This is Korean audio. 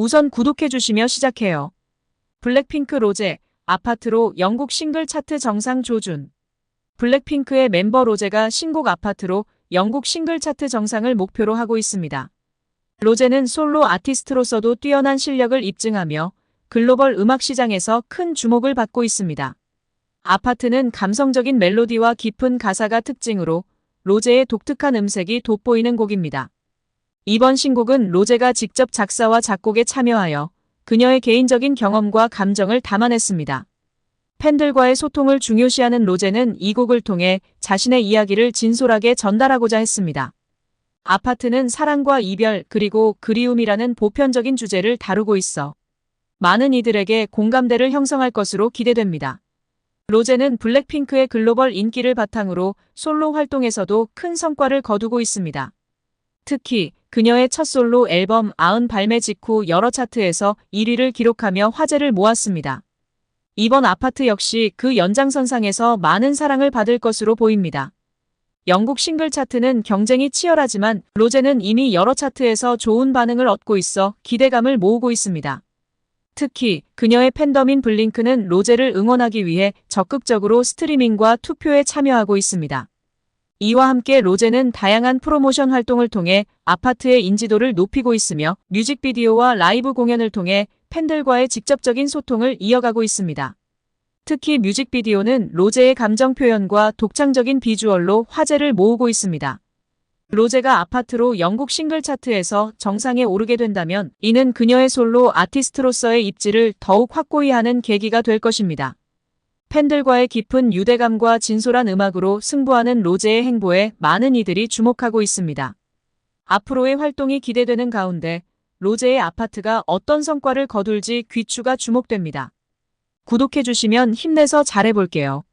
우선 구독해주시며 시작해요. 블랙핑크 로제, 아파트로 영국 싱글 차트 정상 조준. 블랙핑크의 멤버 로제가 신곡 아파트로 영국 싱글 차트 정상을 목표로 하고 있습니다. 로제는 솔로 아티스트로서도 뛰어난 실력을 입증하며 글로벌 음악 시장에서 큰 주목을 받고 있습니다. 아파트는 감성적인 멜로디와 깊은 가사가 특징으로 로제의 독특한 음색이 돋보이는 곡입니다. 이번 신곡은 로제가 직접 작사와 작곡에 참여하여 그녀의 개인적인 경험과 감정을 담아냈습니다. 팬들과의 소통을 중요시하는 로제는 이 곡을 통해 자신의 이야기를 진솔하게 전달하고자 했습니다. 아파트는 사랑과 이별 그리고 그리움이라는 보편적인 주제를 다루고 있어 많은 이들에게 공감대를 형성할 것으로 기대됩니다. 로제는 블랙핑크의 글로벌 인기를 바탕으로 솔로 활동에서도 큰 성과를 거두고 있습니다. 특히 그녀의 첫 솔로 앨범 아흔 발매 직후 여러 차트에서 1위를 기록하며 화제를 모았습니다. 이번 아파트 역시 그 연장선상에서 많은 사랑을 받을 것으로 보입니다. 영국 싱글 차트는 경쟁이 치열하지만 로제는 이미 여러 차트에서 좋은 반응을 얻고 있어 기대감을 모으고 있습니다. 특히 그녀의 팬덤인 블링크는 로제를 응원하기 위해 적극적으로 스트리밍과 투표에 참여하고 있습니다. 이와 함께 로제는 다양한 프로모션 활동을 통해 아파트의 인지도를 높이고 있으며 뮤직비디오와 라이브 공연을 통해 팬들과의 직접적인 소통을 이어가고 있습니다. 특히 뮤직비디오는 로제의 감정 표현과 독창적인 비주얼로 화제를 모으고 있습니다. 로제가 아파트로 영국 싱글 차트에서 정상에 오르게 된다면 이는 그녀의 솔로 아티스트로서의 입지를 더욱 확고히 하는 계기가 될 것입니다. 팬들과의 깊은 유대감과 진솔한 음악으로 승부하는 로제의 행보에 많은 이들이 주목하고 있습니다. 앞으로의 활동이 기대되는 가운데 로제의 아파트가 어떤 성과를 거둘지 귀추가 주목됩니다. 구독해주시면 힘내서 잘해볼게요.